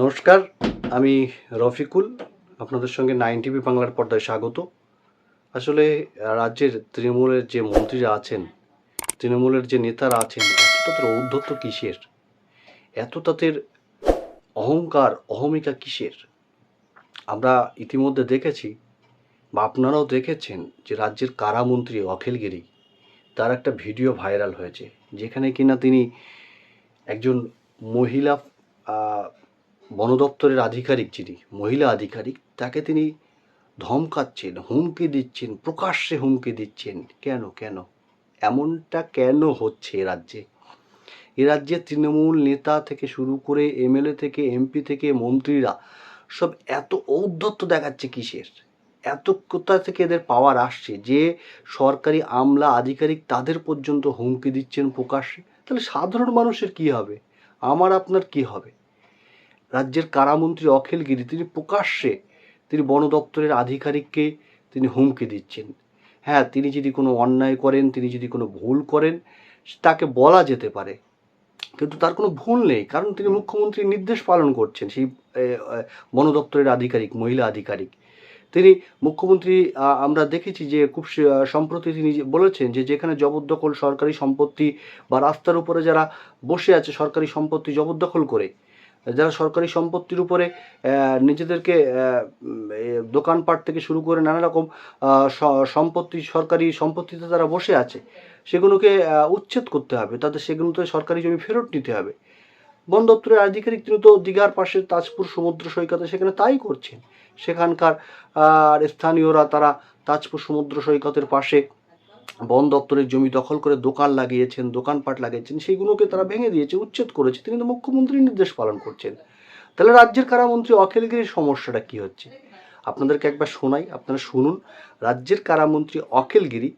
নমস্কার, আমি রফিকুল, আপনাদের সঙ্গে নাইন টিভি বাংলার পর্দায় স্বাগত। আসলে রাজ্যের তৃণমূলের যে মন্ত্রীরা আছেন, তৃণমূলের যে নেতারা আছেন এত তাদের ঔদ্ধত্য কিসের? এত তাদের অহংকার, অহমিকা কিসের? আমরা ইতিমধ্যে দেখেছি বা আপনারাও দেখেছেন যে রাজ্যের কারামন্ত্রী অখিলগিরি তার একটা ভিডিও ভাইরাল হয়েছে, যেখানে কিনা তিনি একজন মহিলা বন দপ্তরের আধিকারিক যিনি, মহিলা আধিকারিক, তাকে তিনি ধমকাচ্ছেন, হুমকি দিচ্ছেন, প্রকাশ্যে হুমকি দিচ্ছেন। কেন কেন? এমনটা কেন হচ্ছে এ রাজ্যে? এ রাজ্যে তৃণমূল নেতা থেকে শুরু করে এমএলএ থেকে, এমপি থেকে, মন্ত্রীরা সব এত ঔদ্ধত্য দেখাচ্ছে কিসের? এত কোথা থেকে এদের পাওয়ার আসছে যে সরকারি আমলা আধিকারিক তাদের পর্যন্ত হুমকি দিচ্ছেন প্রকাশ্যে? তাহলে সাধারণ মানুষের কি হবে? আমার, আপনার কি হবে? রাজ্যের কারামন্ত্রী অখিল গিরি, তিনি প্রকাশ্যে তিনি বন দপ্তরের আধিকারিককে তিনি হুমকি দিচ্ছেন। হ্যাঁ তিনি যদি কোনো অন্যায় করেন, তিনি যদি কোনো ভুল করেন, তাকে বলা যেতে পারে। কিন্তু তার কোনো ভুল নেই, কারণ তিনি মুখ্যমন্ত্রীর নির্দেশ পালন করছেন, সেই বন দপ্তরের আধিকারিক, মহিলা আধিকারিক। তিনি মুখ্যমন্ত্রী আমরা দেখেছি যে খুব সম্প্রতি তিনি বলেছেন যে যেখানে জবরদখল সরকারি সম্পত্তি বা রাস্তার উপরে যারা বসে আছে সরকারি সম্পত্তি জবরদখল করে যারা সরকারি সম্পত্তির উপরে নিজেদেরকে দোকানপাট থেকে শুরু করে নানা রকম সম্পত্তি, সরকারি সম্পত্তিতে তারা বসে আছে, সেগুলোকে উচ্ছেদ করতে হবে। তাদের সেগুলোতে সরকারি জমি ফেরত নিতে হবে। বন দপ্তরের আধিকারিক তিনি তো দীঘার পাশে তাজপুর সমুদ্র সৈকতে সেখানে তাই করছেন। সেখানকার স্থানীয়রা তারা তাজপুর সমুদ্র সৈকতের পাশে বন দপ্তরের জমি দখল করে দোকান লাগিয়েছেন, দোকানপাট লাগিয়েছেন, সেইগুলোকে তারা ভেঙে দিয়েছে, উচ্ছেদ করেছে। তিনি তো মুখ্যমন্ত্রীর নির্দেশ পালন করছেন। তাহলে রাজ্যের কারামন্ত্রী অখিলগিরির সমস্যাটা কি হচ্ছে? আপনাদেরকে একবার শোনাই, আপনারা শুনুন। রাজ্যের কারামন্ত্রী অখিলগিরি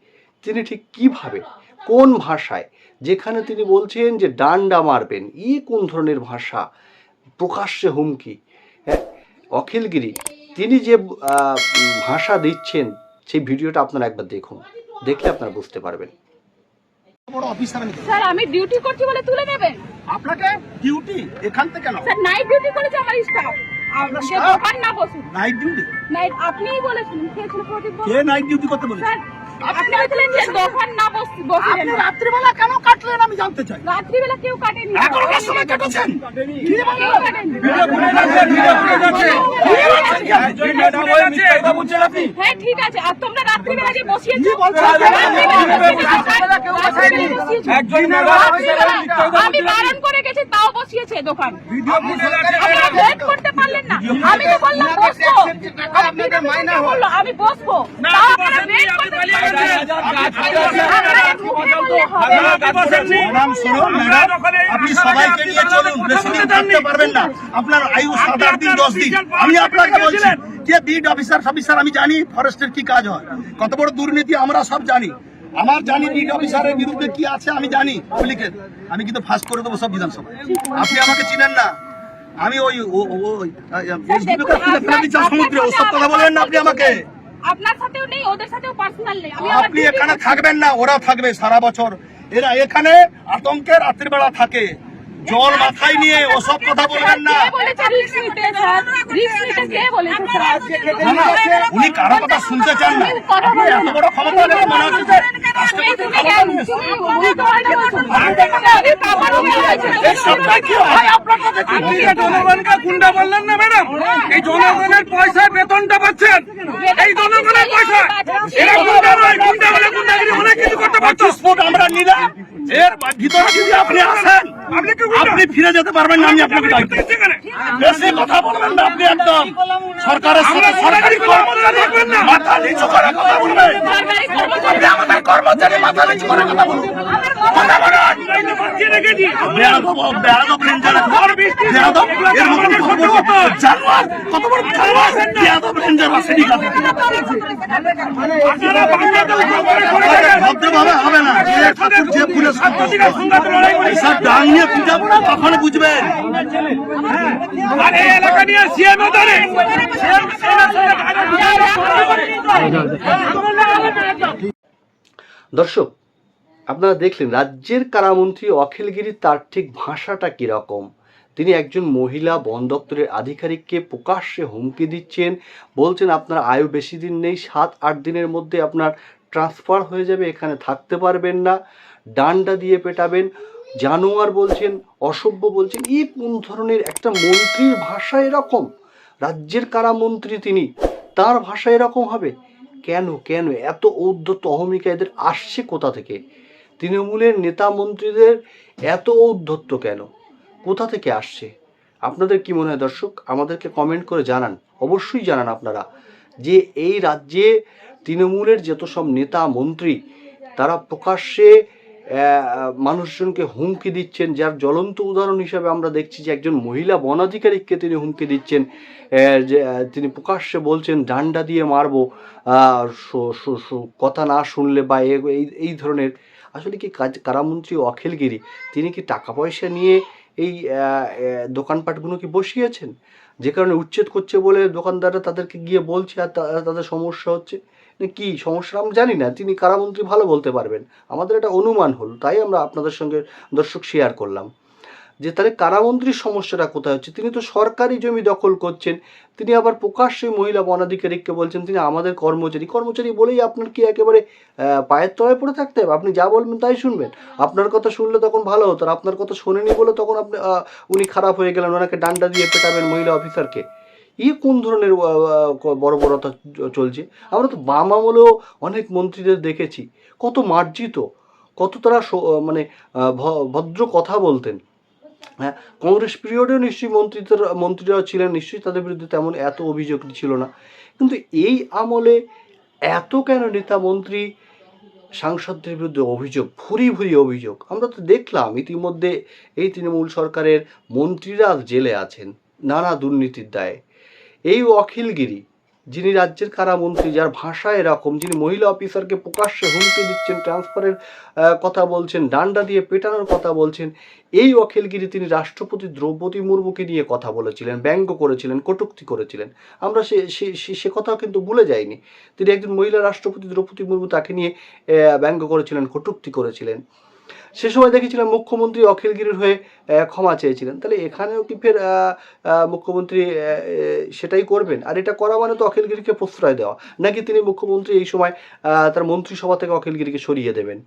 তিনি ঠিক কীভাবে, কোন ভাষায়, যেখানে তিনি বলছেন যে ডান্ডা মারবেন ই কোন ধরনের ভাষা, প্রকাশ্যে হুমকি? হ্যাঁ অখিলগিরি তিনি যে ভাষা দিচ্ছেন, সেই ভিডিওটা আপনারা একবার দেখুন। দেখলে আপনারা বুঝতে পারবেন। বড় অফিসার আমি স্যার আমি ডিউটি করছি বলে তুলে নেবেন? আপনাকে ডিউটি এখান থেকে কেন স্যার নাইট ডিউটি করেছে আমার স্টাফ নাইট ডিউটি নাইট আপনিই বলেছিলেন কে নাইট ডিউটি করতে বলেছে? স্যার আপনি বলেছিলেন যে দোকান না বস রাত্রিবেলা কেন কাটলেন আমি জানতে চাই। রাত্রিবেলা কেউ কাটেনি। এগারোটার সময় কেটেছেন কি কেউ বললেন? কাটেনি হ্যাঁ ঠিক আছে। আর তোমরা রাত্রিবেলা যে বসিয়েছো আমি বারণ গেছি তাও বসিয়েছে দোকান। আপনারা করতে পারলেন না। আমি তো বললাম বসবো। আমি বসবো। তাও আপনারা wait করতে পারলেন না। আপনারা একটু বললে হবে। ম্যাডাম শুনুন ম্যাডাম আপনি সবাইকে নিয়ে চলুন। বেশি দিন থাকতে পারবেন না। আপনার আয়ু সাত আট দিন দশ দিন। আমি আপনাকে বলছি যে বিড অফিসার অফিসার আমি জানি ফরেস্টের কি কাজ হয়। কত বড় দুর্নীতি আমরা সব জানি। আমার জানি বিট অফিসারের বিরুদ্ধে কি আছে আমি জানি পাবলিকের আমি কিন্তু ফাঁস করে দেবো সব বিধানসভা আপনি আমাকে চিনেন না। আমি ওই সমুদ্রে ওসব কথা বলেন না আপনি আমাকে। আপনার সাথেও নেই ওদের সাথেও পার্সোনাল নেই। আপনি এখানে থাকবেন না ওরা থাকবে সারা বছর। এরা এখানে আতঙ্কের রাত্রিবেলা থাকে। জল মাথায় নিয়ে ওসব কথা বলবেন না উনি কারও কথা শুনতে চান না আপনি এত বড় ক্ষমতা দেখে মনে হচ্ছে হয় গুন্ডা বললেন না ম্যাডাম এই জনগণের বেতনটা পাচ্ছেন এই জনগণের পয়সা এরা গুন্ডা নয় গুন্ডা হলে গুন্ডাগিরি অনেক কিছু করতে পারতো পঁচিশ আমরা নিলাম এর ভিতরে যদি আপনি আসেন আপনি? ফিরে যেতে পারবেন না আমি আপনাকে দায়িত্ব। বেশি কথা বলবেন না আপনি একদম। সরকারের সাথে সরকারি কর্মচারী। মাথা নিচু করে কথা বলবেন। কর্মচারী। মাথা নিচু করে কথা বলুন। ভদ্রভাবে হবে না যে ডাং নিয়ে পিটাবো না তখন বুঝবেন আর এই এলাকা নিয়ে সিএমও ধরে দর্শক আপনারা দেখলেন, রাজ্যের কারামন্ত্রী অখিলগিরি তার ঠিক ভাষাটা কীরকম? তিনি একজন মহিলা, বন দপ্তরের আধিকারিককে প্রকাশ্যে হুমকি দিচ্ছেন, বলছেন আপনার আয়ু বেশি দিন নেই, সাত, আট দিনের মধ্যে আপনার ট্রান্সফার হয়ে যাবে, এখানে থাকতে পারবেন না, ডান্ডা দিয়ে পেটাবেন। জানোয়ার বলছেন, অসভ্য বলছেন এই কোন ধরনের একটা মন্ত্রীর ভাষা এরকম? রাজ্যের কারা মন্ত্রী তিনি, তার ভাষা এরকম হবে? কেন কেন? এত ঔদ্ধত্য অহমিকা এদের আসছে কোথা থেকে? তৃণমূলের নেতা মন্ত্রীদের এত ঔদ্ধত্য কেন? কোথা থেকে আসছে? আপনাদের কি মনে হয় দর্শক? আমাদেরকে কমেন্ট করে জানান। অবশ্যই জানান আপনারা যে এই রাজ্যে তৃণমূলের যত সব নেতা মন্ত্রী, তারা প্রকাশ্যে মানুষজনকে হুমকি দিচ্ছেন। যার জ্বলন্ত উদাহরণ হিসাবে আমরা দেখছি যে একজন মহিলা বনাধিকারিককে তিনি হুমকি দিচ্ছেন। যে তিনি প্রকাশ্যে বলছেন, ডান্ডা দিয়ে মারবো। কথা না শুনলে বা এই ধরনের আসলে কি কাজ, কারামন্ত্রী অখিলগিরি তিনি কি টাকা পয়সা নিয়ে এই দোকানপাটগুলো কি বসিয়েছেন? যে কারণে উচ্ছেদ করছে বলে দোকানদাররা তাদেরকে গিয়ে বলছে আর তাদের সমস্যা হচ্ছে। না কি সমস্যা আমি জানি না, তিনি কারামন্ত্রী ভালো বলতে পারবেন। আমাদের এটা অনুমান হল, তাই আমরা আপনাদের সঙ্গে দর্শক শেয়ার করলাম। যে তাহলে কারামন্ত্রীর সমস্যাটা কোথায় হচ্ছে? তিনি তো সরকারি জমি দখল করছেন। তিনি আবার প্রকাশ্যে মহিলা বনাধিকারিককে বলছেন, তিনি আমাদের কর্মচারী। কর্মচারী বলেই আপনার কি একেবারে পায়ের তলায় পড়ে থাকতে হবে? আপনি যা বলবেন তাই শুনবেন। আপনার কথা শুনলে তখন ভালো হতো আর আপনার কথা শোনেনি বলে তখন আপনি উনি খারাপ হয়ে গেলেন ওনাকে ডান্ডা দিয়ে পেটাবেন মহিলা অফিসারকে। ই কোন ধরনের বর্বরতা চলছে? আমরা তো বাম আমলেও অনেক মন্ত্রীদের দেখেছি। কত মার্জিত, কত তারা মানে ভদ্র কথা বলতেন। হ্যাঁ কংগ্রেস পিরিয়ডেও নিশ্চয়ই মন্ত্রীদের, মন্ত্রীরাও ছিলেন, নিশ্চয়ই তাদের বিরুদ্ধে তেমন এত অভিযোগ ছিল না। কিন্তু এই আমলে এত কেন নেতা মন্ত্রী, সাংসদদের বিরুদ্ধে অভিযোগ, ভুরি ভুরি অভিযোগ? আমরা তো দেখলাম ইতিমধ্যে এই তৃণমূল সরকারের মন্ত্রীরা জেলে আছেন, নানা দুর্নীতির দায়ে। এই অখিলগিরি যিনি রাজ্যের কারামন্ত্রী, যার ভাষা এরকম, যিনি মহিলা অফিসারকে প্রকাশ্যে হুমকি দিচ্ছেন, ট্রান্সফারের কথা বলছেন, ডান্ডা দিয়ে পেটানোর কথা বলছেন, এই অখিলগিরি তিনি রাষ্ট্রপতি দ্রৌপদী মুর্মুকে নিয়ে কথা বলেছিলেন, ব্যঙ্গ করেছিলেন, কটুক্তি করেছিলেন। আমরা সে, সে- সে- কথাও কিন্তু ভুলে যাইনি। তিনি একজন মহিলা রাষ্ট্রপতি দ্রৌপদী মুর্মু তাকে নিয়ে ব্যঙ্গ করেছিলেন, কটুক্তি করেছিলেন। সে সময় দেখেছিলাম মুখ্যমন্ত্রী অখিলগিরির হয়ে ক্ষমা চেয়েছিলেন। তাহলে এখানেও কি ফের মুখ্যমন্ত্রী সেটাই করবেন? আর এটা করা মানে তো অখিলগিরিকে প্রশ্রয় দেওয়া। নাকি তিনি মুখ্যমন্ত্রী এই সময় তার মন্ত্রিসভা থেকে অখিলগিরিকে সরিয়ে দেবেন?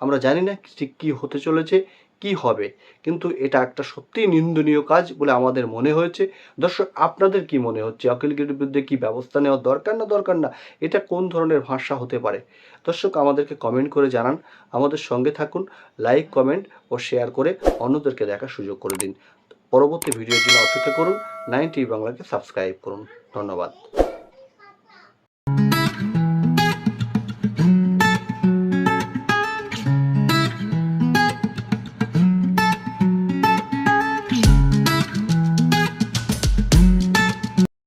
আমরা জানি না ঠিক কী হতে চলেছে। কি হবে? কিন্তু এটা একটা সত্যিই নিন্দনীয় কাজ বলে আমাদের মনে হয়েছে। দর্শক, আপনাদের কি মনে হচ্ছে? অখিলগিরির বিরুদ্ধে কি ব্যবস্থা নেওয়া দরকার না দরকার না? এটা কোন ধরনের ভাষা হতে পারে? দর্শক, আমাদেরকে কমেন্ট করে জানান। আমাদের সঙ্গে থাকুন লাইক কমেন্ট ও শেয়ার করে অন্যদেরকে দেখার সুযোগ করে দিন। পরবর্তী ভিডিওর জন্য অপেক্ষা করুন। নাইন টিভি বাংলাকে সাবস্ক্রাইব করুন। ধন্যবাদ।